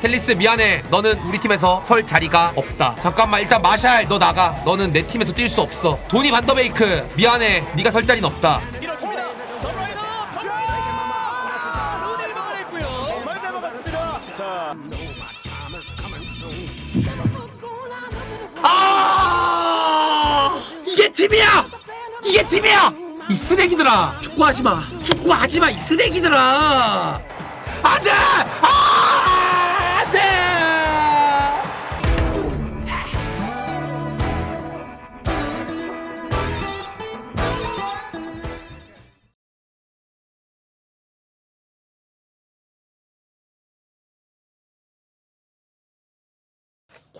텔리스 미안해. 너는 우리 팀에서 설 자리가 없다. 잠깐만 일단 마샬 너 나가. 너는 내 팀에서 뛸 수 없어. 도니 반더베이크 미안해. 네가 설 자리는 없다. 정말 잘 막았습니다. 자, 아! 이게 팀이야! 이게 팀이야! 이 쓰레기들아. 축구하지 마. 축구하지 마 이 쓰레기들아. 안돼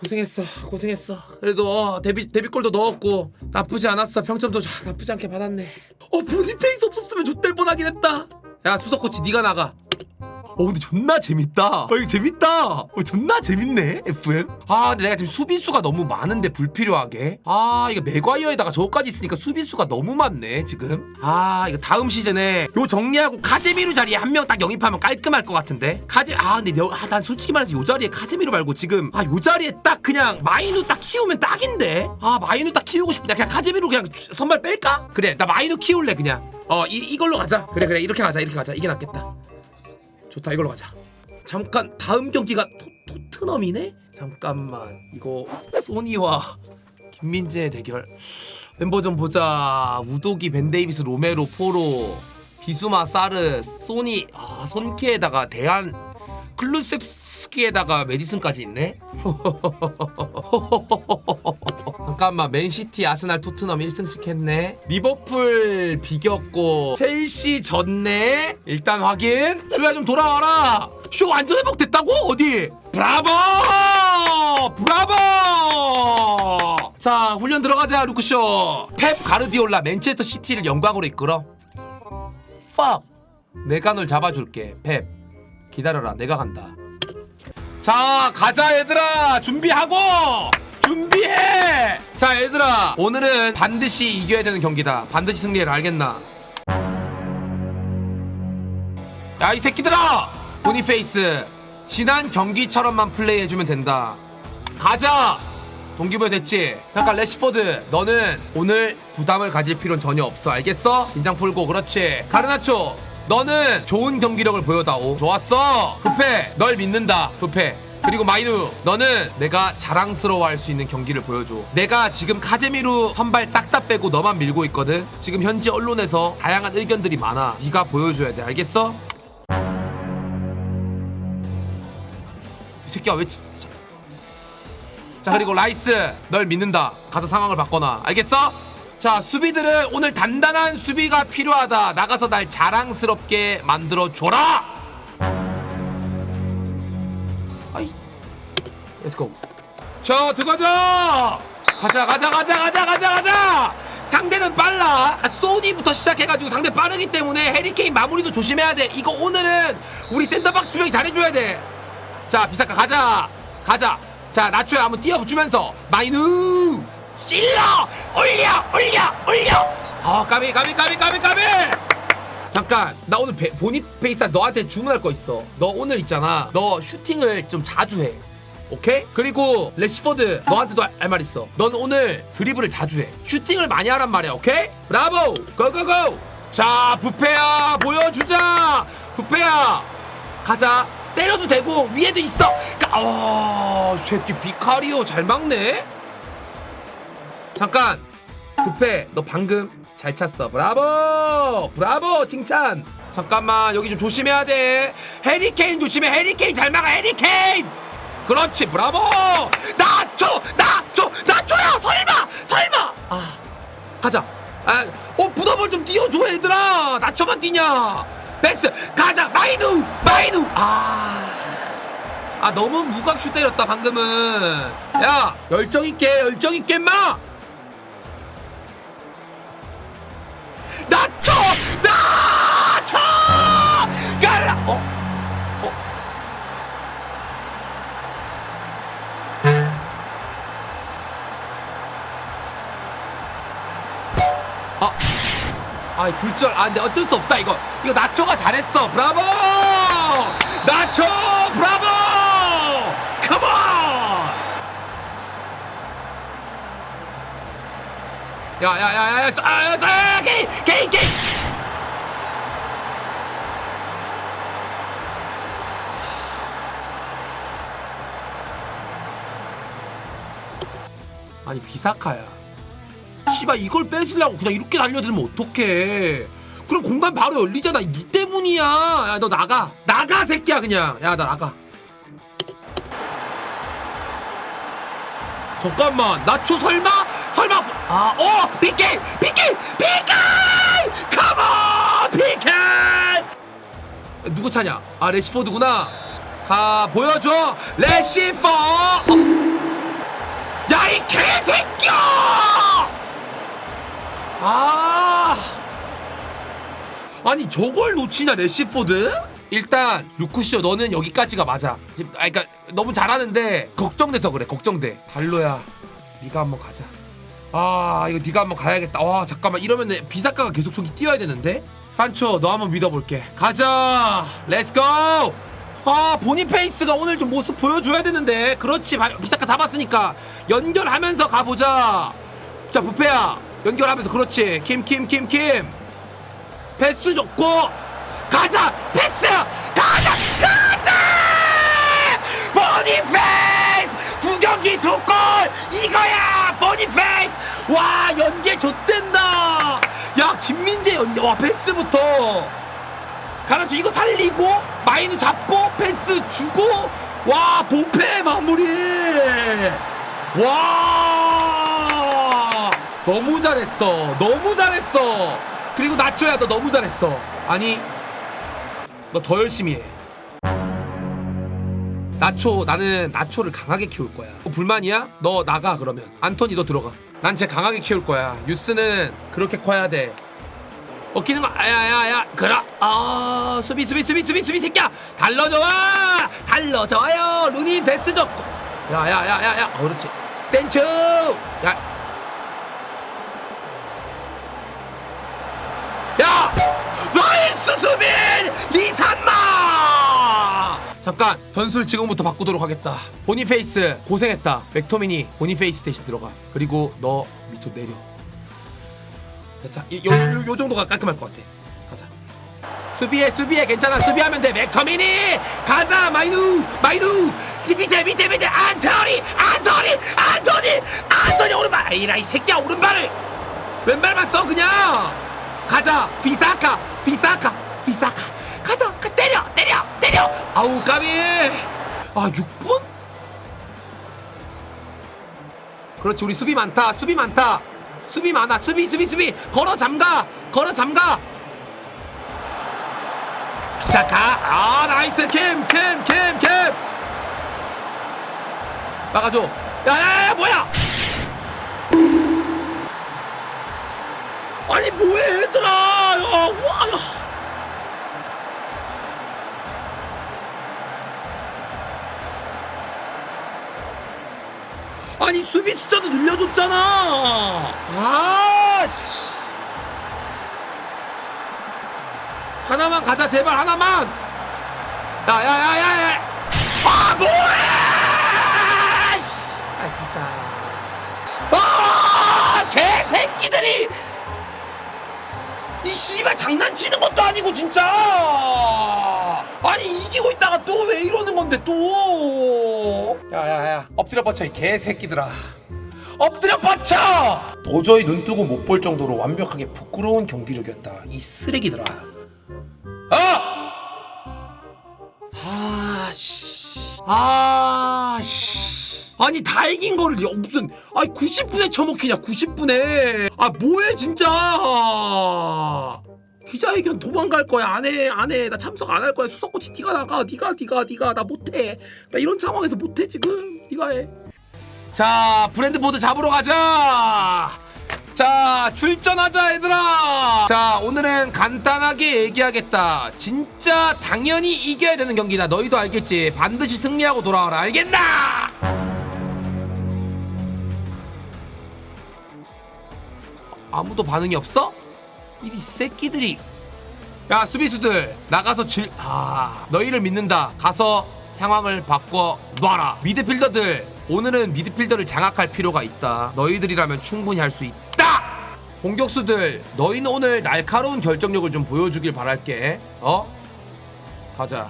고생했어 고생했어. 그래도 어, 데뷔 데뷔골도 넣었고. 나쁘지 않았어. 평점도 자, 나쁘지 않게 받았네. 어 보니페이스 없었으면 좆될 뻔하긴 했다. 야 수석 코치 네가 나가 어 근데 존나 재밌다. 어 이거 재밌다. 어 존나 재밌네 FM 아 근데 내가 지금 수비수가 너무 많은데 불필요하게. 아 이거 맥과이어에다가 저거까지 있으니까 수비수가 너무 많네 지금. 아 이거 다음 시즌에 요 정리하고 카제미루 자리에 한 명 딱 영입하면 깔끔할 것 같은데? 카제 아 근데 여, 아, 난 솔직히 말해서 요 자리에 카제미루 말고 지금 아 요 자리에 딱 그냥 마이누 딱 키우면 딱인데? 아 마이누 딱 키우고 싶다. 그냥 카제미루 그냥 선발 뺄까? 그래 나 마이누 키울래 그냥. 어 이, 이걸로 가자. 그래 그래 이렇게 가자 이렇게 가자. 이게 낫겠다 좋다 이걸로 가자. 잠깐 다음 경기가 토, 토트넘이네? 잠깐만 이거 소니와 김민재의 대결. 멤버 좀 보자. 우도기 벤데이비스 로메로 포로 비수마 사르 소니. 아 손키에다가 대한 클루셉스키에다가 메디슨까지 있네 잠깐만 맨시티 아스날 토트넘 1승씩 했네. 리버풀 비겼고 첼시 졌네. 일단 확인. 쇼야 좀 돌아와라. 쇼 완전 회복됐다고? 어디? 브라보! 브라보! 자 훈련 들어가자 루크쇼. 펩 가르디올라 맨체스터 시티를 영광으로 이끌어. 팍! 내가 널 잡아줄게 펩. 기다려라 내가 간다. 자 가자 얘들아. 준비하고 준비해! 자 얘들아 오늘은 반드시 이겨야 되는 경기다. 반드시 승리해라 알겠나? 야 이 새끼들아! 보니페이스 지난 경기처럼만 플레이해주면 된다. 가자! 동기부여 됐지? 잠깐 레시포드 너는 오늘 부담을 가질 필요는 전혀 없어. 알겠어? 긴장 풀고 그렇지? 가르나초 너는 좋은 경기력을 보여다오. 좋았어? 부페 널 믿는다. 부페 그리고 마이누 너는 내가 자랑스러워할 수 있는 경기를 보여줘. 내가 지금 카제미루 선발 싹 다 빼고 너만 밀고 있거든. 지금 현지 언론에서 다양한 의견들이 많아. 네가 보여줘야 돼. 알겠어? 이 새끼야 왜 치... 자 그리고 라이스 널 믿는다. 가서 상황을 바꿔놔. 알겠어? 자 수비들은 오늘 단단한 수비가 필요하다. 나가서 날 자랑스럽게 만들어줘라 렛츠고 자 들어가자 가자 가자 가자 가자 가자 가자! 상대는 빨라. 아, 소니부터 시작해가지고 상대 빠르기 때문에 해리케인 마무리도 조심해야 돼. 이거 오늘은 우리 센터박스 수명이 잘해줘야 돼자 비사카 가자. 가자. 자 나초야 한번 뛰어주면서 마이누! 찔러! 올려! 올려! 올려! 아 까비 까비 까비 까비 까비! 잠깐 나 오늘 베, 보니페이스 너한테 주문할 거 있어. 너 오늘 있잖아. 너 슈팅을 좀 자주 해 오케이? 그리고 레시포드 너한테도 할 말 있어. 넌 오늘 드리블을 자주 해. 슈팅을 많이 하란 말이야 오케이? 브라보! 고고고! 자 부페야 보여주자! 부페야! 가자. 때려도 되고 위에도 있어! 까- 어 새끼 비카리오 잘 막네? 잠깐! 부페 너 방금 잘 찼어. 브라보! 브라보 칭찬! 잠깐만 여기 좀 조심해야 돼. 해리케인 조심해. 해리케인 잘 막아 해리케인 그렇지 브라보! 나초 나초 나초야 설마! 설마! 아 가자. 아어 부담을 좀 띄워줘 얘들아. 나초만 뛰냐? 베스 가자. 마이누! 마이누! 아. 아 너무 무각슈 때렸다 방금은. 야 열정 있게 열정 있게 마! 나초 아이 불절. 아 근데 어쩔 수 없다 이거. 이거 나초가 잘했어. 브라보! 나초 브라보! 컴온 야야야야야 아야 게임 게임 게임 아니 비사카야. 씨발 이걸 뺏으려고 그냥 이렇게 달려들면 어떡해? 그럼 공간 바로 열리잖아. 니 때문이야. 야 너 나가. 나가 새끼야 그냥. 야 나 나가. 잠깐만. 나초 설마? 설마 아어 PK PK PK 컴온! PK 누구 차냐? 아 레시포드구나. 가 보여줘. 레시포! 야 아 아니 저걸 놓치냐 레시포드? 일단 루쿠쇼 너는 여기까지가 맞아. 지금 아 그러니까 너무 잘하는데 걱정돼서 그래. 걱정돼. 달로야, 네가 한번 가자. 아 이거 네가 한번 가야겠다. 와 잠깐만 이러면 비사카가 계속 저기 뛰어야 되는데. 산초 너 한번 믿어볼게. 가자. 렛츠 고. 아 보니페이스가 오늘 좀 모습 보여줘야 되는데. 그렇지 바- 비사카 잡았으니까 연결하면서 가보자. 자 부페야 연결하면서 그렇지. 킴킴킴 킴. 패스 좋고. 가자! 패스! 가자! 가자! 보니페이스! 두 경기 두 골! 이거야! 보니페이스! 와 연계 좆된다! 야 김민재 연계. 와 패스부터. 가라주 이거 살리고 마이누 잡고 패스 주고. 와 보페 마무리! 와 너무 잘했어. 너무 잘했어. 그리고 나초야 너 너무 잘했어. 아니 너 더 열심히 해. 나초 나는 나초를 강하게 키울 거야. 어, 불만이야? 너 나가 그러면. 안토니 너 들어가. 난 쟤 강하게 키울 거야. 유스는 그렇게 커야 돼. 먹히는 거 야야야 그라. 아 수비 수비 수비 수비 수비 새끼야. 달러줘와! 달러줘요. 루니 베스 줬고 야야야야야. 어, 그렇지. 센츄! 야 야! 나이스 수빈! 리산마! 잠깐 전술 지금부터 바꾸도록 하겠다. 보니페이스 고생했다. 맥토미니 보니페이스 대신 들어가. 그리고 너 밑으로 내려. 됐다 이- 요, 요, 요 정도가 깔끔할 것 같아. 가자. 수비해 수비해. 괜찮아. 수비하면 돼. 맥토미니 가자 마이누! 마이누! 밑에 밑에 밑에. 안토니! 안토니! 안토니! 안토니! 오른발! 에이라 이 새끼야 오른발을! 왼발만 써 그냥 가자. 비사카 비사카 비사카. 가자. 가 때려 때려 때려. 아우 까비. 아 6분? 그렇지 우리 수비 많다. 수비 많다. 수비 많아. 수비 수비 수비. 걸어 잠가. 걸어 잠가. 비사카. 아 나이스. 캠캠캠캠. 막아줘. 야야야 뭐야 아니 뭐해 얘들아. 야, 우와 야. 아니 수비 숫자도 늘려줬잖아. 아씨. 하나만 가자 제발 하나만. 야야야야야. 아 뭐해! 아 진짜. 아 개새끼들이 이 씨발 장난치는 것도 아니고 진짜! 아니 이기고 있다가 또 왜 이러는 건데 또! 야야야. 엎드려 뻗쳐 이 개새끼들아. 엎드려 뻗쳐! 도저히 눈 뜨고 못 볼 정도로 완벽하게 부끄러운 경기력이었다 이 쓰레기들아. 아! 아씨. 아씨 아니 다 이긴 거를 야, 무슨 아니 90분에 처먹히냐 90분에. 아 뭐해 진짜. 기자회견 도망갈 거야. 안해 안해. 나 참석 안 할 거야. 수석코치 네가 나가. 네가 네가 네가. 나 못해. 나 이런 상황에서 못해 지금. 네가 해자 브랜드 보드 잡으러 가자. 자 출전하자 얘들아. 자 오늘은 간단하게 얘기하겠다. 진짜 당연히 이겨야 되는 경기다. 너희도 알겠지? 반드시 승리하고 돌아와라. 알겠나 아무도 반응이 없어? 이 새끼들이. 야 수비수들 나가서 질... 아 너희를 믿는다. 가서 상황을 바꿔 놔라. 미드필더들 오늘은 미드필더를 장악할 필요가 있다. 너희들이라면 충분히 할 수 있다! 공격수들 너희는 오늘 날카로운 결정력을 좀 보여주길 바랄게. 어? 가자.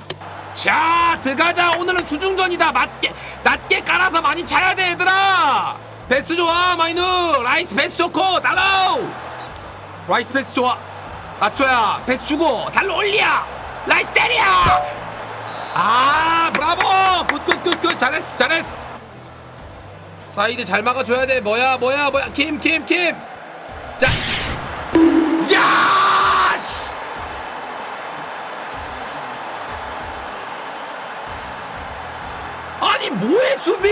자 들어가자. 오늘은 수중전이다. 낮게 낮게 깔아서 많이 차야 돼 얘들아 패스 좋아 마이누. 라이스 패스 좋고 달로 라이스 패스 좋아. 나초야 패스 주고 달로 올려 라이스 때려 아 브라보. 굿굿굿굿. 잘했어 잘했어. 사이드 잘 막아줘야 돼. 뭐야 뭐야 뭐야. 킴킴킴 자. 야! 씨! 아니 뭐해 수비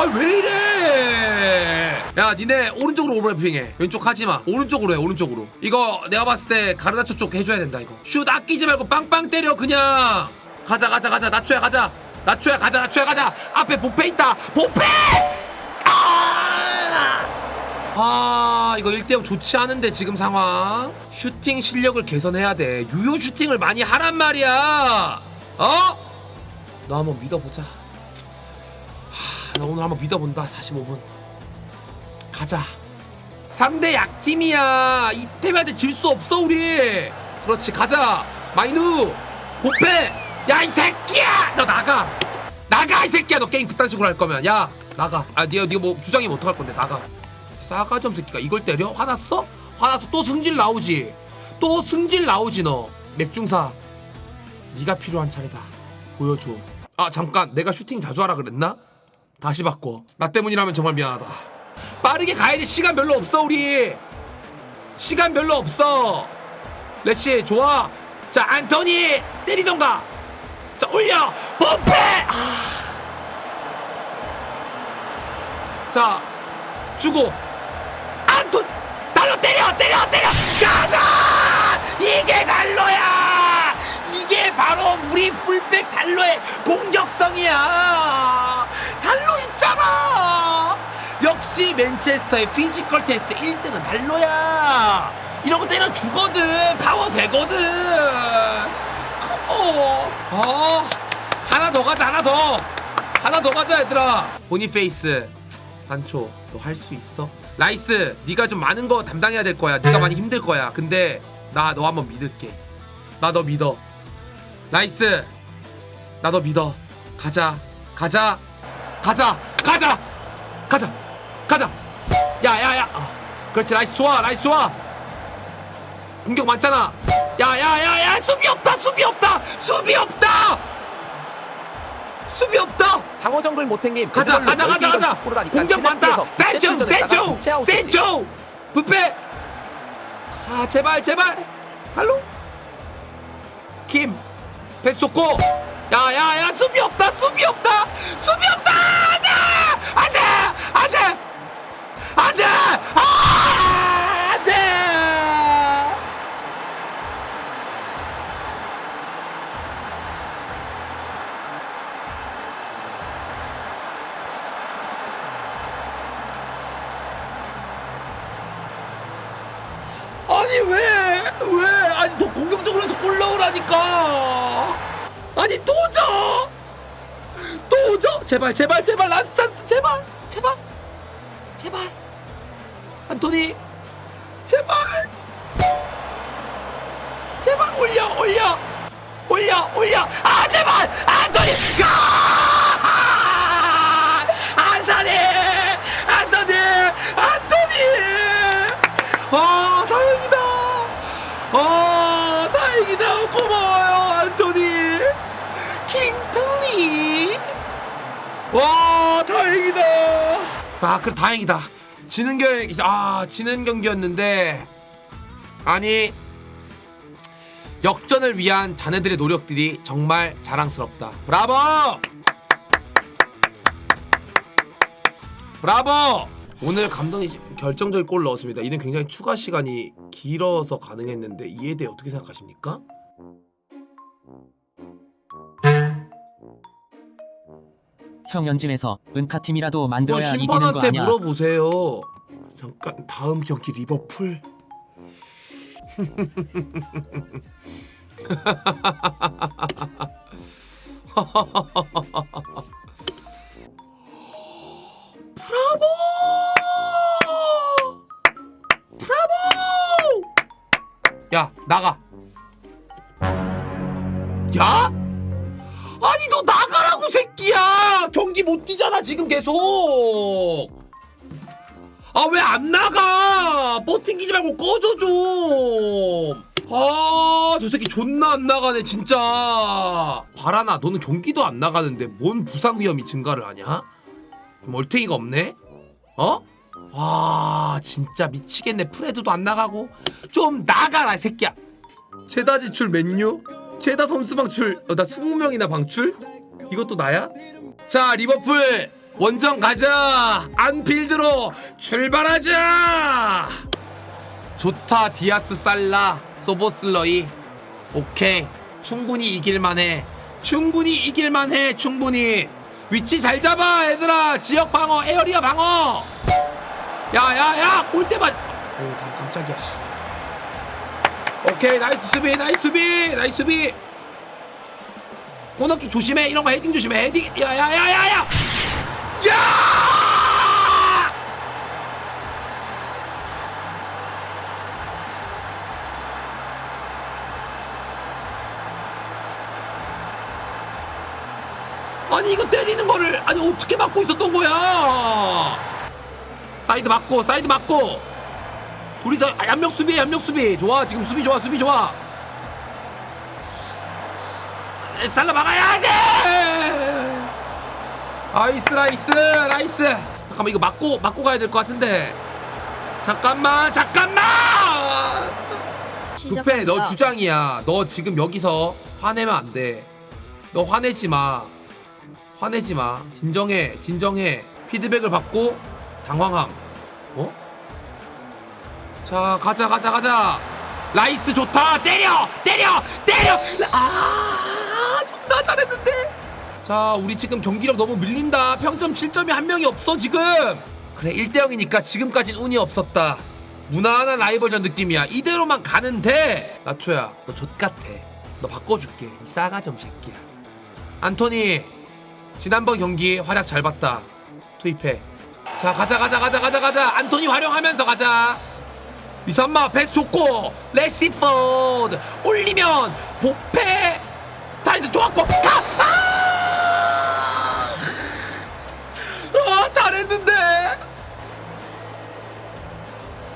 아 왜 이래? 야 니네 오른쪽으로 오버래핑해. 왼쪽 하지 마. 오른쪽으로 해 오른쪽으로. 이거 내가 봤을 때 가르나초 쪽 해줘야 된다 이거. 슛 아끼지 말고 빵빵 때려 그냥. 가자 가자 가자. 나초야 가자. 나초야 가자 나초야 가자. 앞에 보페 있다. 보페 아! 아 이거 1대0 좋지 않은데 지금 상황? 슈팅 실력을 개선해야 돼. 유효 슈팅을 많이 하란 말이야. 어? 너 한번 믿어보자. 하, 나 오늘 한번 믿어본다. 45분. 가자. 상대 약팀이야. 이태미한테 질 수 없어 우리. 그렇지 가자. 마이누 보페 야이 새끼야! 너 나가. 나가 이 새끼야. 너 게임 그딴 식으로 할 거면. 야 나가. 아 니가 니가 뭐 주장이면 어떡할 건데. 나가. 없는 새끼가 이걸 때려? 화났어? 화나서 또 승질 나오지. 또 승질 나오지 너. 맥중사. 네가 필요한 차례다. 보여줘. 아 잠깐. 내가 슈팅 자주 하라 그랬나 다시 바꿔. 나 때문이라면 정말 미안하다. 빠르게 가야 돼 시간 별로 없어 우리. 시간 별로 없어. 레시 좋아. 자 안토니 때리던가. 자 올려. 범패! 아. 자 주고. 안토 달로 때려 때려 때려. 가자! 이게 달로야! 이게 바로 우리 풀백 달로의 공격성이야 달로 있잖아! 역시 맨체스터의 피지컬 테스트 1등은 달로야. 거 때려 주거든. 파워 되거든. 컴온 어. 하나 더 가자 하나 더. 하나 더 가자 얘들아. 보니페이스 산초 너 할 수 있어? 라이스 네가 좀 많은 거 담당해야 될 거야. 네가 많이 힘들 거야. 근데 나 너 한번 믿을게. 나 너 믿어. 라이스 나 너 믿어. 가자. 가자 가자 가자 가자 가자. 야야야. 어, 그렇지 라이스 좋아 라이스 좋아. 공격 많잖아. 야야야야 수비 없다 수비 없다 수비 없다. 수비 없다. 상호 정글 못행님 가자 가자 가자 가자. 공격 많다. 센조 센조 센조 부페 아 제발 제발. 달로? 김. 패스 좋고. 야야야 수비 없다 수비 없다 수비 없다 안돼 안돼 안돼 안돼! 아 안돼! 아니 왜? 왜? 아니 더 공격적으로 해서 골 넣으라니까. 아니 도저 도저 제발 제발 제발 라스찬스 제발 제발 제발 안토니 제발. 제발 올려 올려. 올려 올려. 아 제발. 안토니 가! 안토니 안토니 안토니. 아 다행이다. 아 다행이다. 고마워요 안토니. 킹토니. 와 다행이다. 아 그래 다행이다 지는 경기 아 지는 경기였는데 아니 역전을 위한 자네들의 노력들이 정말 자랑스럽다 브라보 브라보! 오늘 감독이 결정적인 골을 넣었습니다. 이는 굉장히 추가 시간이 길어서 가능했는데 이에 대해 어떻게 생각하십니까? 형 연진에서 은카팀이라도 뭐 만들어야 이기는 거 심판한테 아니야? 물어보세요. 잠깐 다음 경기 리버풀. 존나 안 나가네, 진짜. 바라나, 너는 경기도 안 나가는데 뭔 부상 위험이 증가를 하냐? 좀 얼탱이가 없네? 어? 아, 진짜 미치겠네. 프레드도 안 나가고. 좀 나가라, 이 새끼야. 최다 지출 맨유? 최다 선수 방출, 어, 나 20명이나 방출? 이것도 나야? 자, 리버풀! 원정 가자! 안필드로 출발하자! 좋다 디아스 살라 소보슬러이 오케이. 충분히 이길만해. 충분히 이길만해 충분히. 위치 잘 잡아 얘들아. 지역 방어 에어리어 방어. 야 야 야 골대만 오 다 깜짝이야 씨. 오케이 나이스 수비 나이스 수비 나이스 수비. 코너킥 조심해. 이런 거 헤딩 조심해. 헤딩 야 야 야 야 야! 야! 아니 이거 때리는 거를 아니 어떻게 막고 있었던 거야? 사이드 맞고 사이드 맞고. 둘이서 아, 양명 수비 양명 수비. 좋아 지금 수비 좋아 수비 좋아. 에, 살라 막아야 돼! 나이스 나이스 나이스. 잠깐만 이거 맞고 맞고 가야 될 것 같은데. 잠깐만 잠깐만! 두페 너 주장이야. 너 지금 여기서 화내면 안돼너 화내지 마 화내지 마. 진정해. 진정해. 피드백을 받고 당황함. 어? 자, 가자, 가자, 가자. 라이스 좋다. 때려! 때려! 때려! 아, 존나 잘했는데. 자, 우리 지금 경기력 너무 밀린다. 평점 7점이 한 명이 없어, 지금. 그래, 1대 0이니까 지금까진 운이 없었다. 무난한 라이벌전 느낌이야. 이대로만 가는데. 나초야, 너 좆같아. 너 바꿔줄게. 이 싸가지 없는 새끼야. 안토니 지난번 경기 활약 잘 봤다. 투입해. 자 가자 가자 가자 가자 가자. 안토니 활용하면서 가자. 이산마 패스 좋고 레시포드 올리면 보페 다이스 좋았고 가! 아! 아 잘했는데.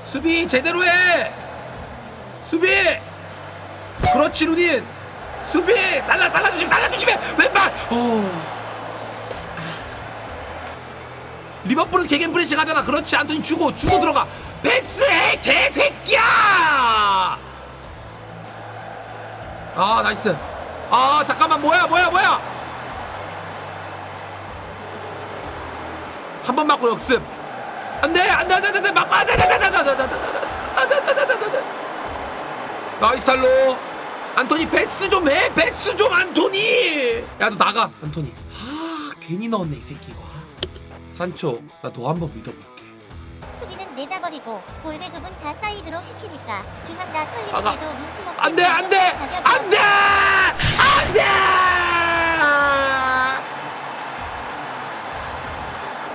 수비 제대로 해. 수비. 그렇지 루딘 수비. 살라 살라 주심 살라 주심해. 왼발. 오 리버풀은 개겐 프레싱 하잖아 그렇지 안토니 주고 주고 들어가 패스해 개새끼야 아 나이스 아 잠깐만 뭐야 뭐야 뭐야 한 번 맞고 역습 안돼 안돼 안돼 안돼 맞고 안돼 안돼 안돼 안돼 안돼 안돼 안돼 안돼 안돼 나이스 탈로 안토니 패스 좀 해 패스 좀 안토니 야 너 나가 안토니 아 괜히 넣었네 이 새끼 와 산초 나 너 한번 믿어볼게. 수비는 내다 버리고 볼 배급은 다 사이드로 시키니까 중앙 다 막아. 털리는데도 눈치 못 안돼 안돼! 안돼! 안돼!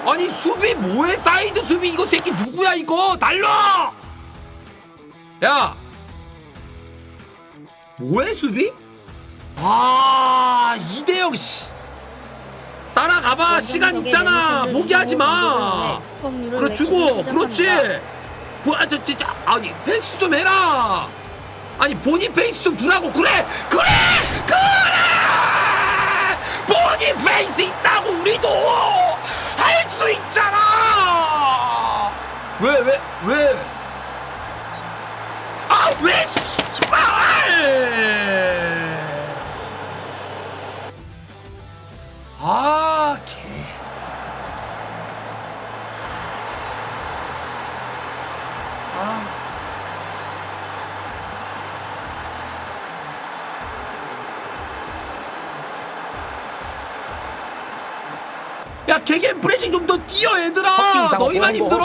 아니 수비 뭐해? 사이드 수비 이거 새끼 누구야 이거? 달러! 야! 뭐해 수비? 아 이대영 씨 따라가봐. 시간 있잖아. 포기하지 마. 그래 주고 그렇지. 부, 아, 저, 진짜 아니 패스 좀 해라. 아니 본인 페이스 좀 두라고. 그래! 그래! 그래! 본인 페이스 있다고 우리도 할 수 있잖아. 왜 왜 왜? 아왜 아, 개겐 프레싱 좀 더 뛰어, 얘들아. 너희만 힘들어?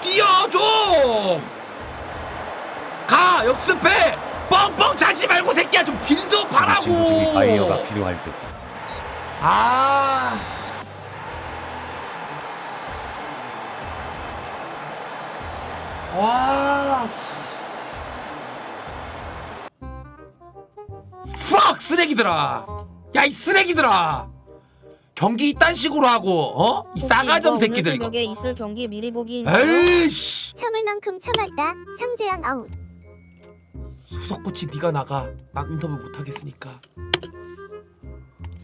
뛰어 좀. 가, 역습해. 뻥뻥 자지 말고 새끼야 좀 빌드업 하라고. 바이어가 필요할 듯. 아. 와. 팍 쓰레기들아. 야 이 쓰레기들아. 경기 이딴 식으로 하고 어? 이 싸가점 새끼들 이거. 있을 경기 미리 보기 에이씨. 참을 만큼 참았다. 상재양 아웃. 수석코치 네가 나가. 난 인터뷰 못 하겠으니까.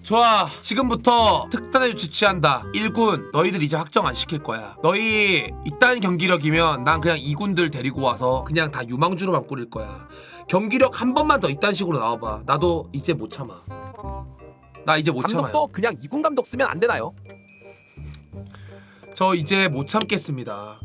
좋아. 지금부터 특단을 주치한다. 1군 너희들 이제 확정 안 시킬 거야. 너희 이딴 경기력이면 난 그냥 2군들 데리고 와서 그냥 다 유망주로만 꾸릴 거야. 경기력 한 번만 더 이딴 식으로 나와봐. 나도 이제 못 참아. 나 이제 못 참아요. 감독도 그냥 이군 감독 쓰면 안 되나요? 저 이제 못 참겠습니다.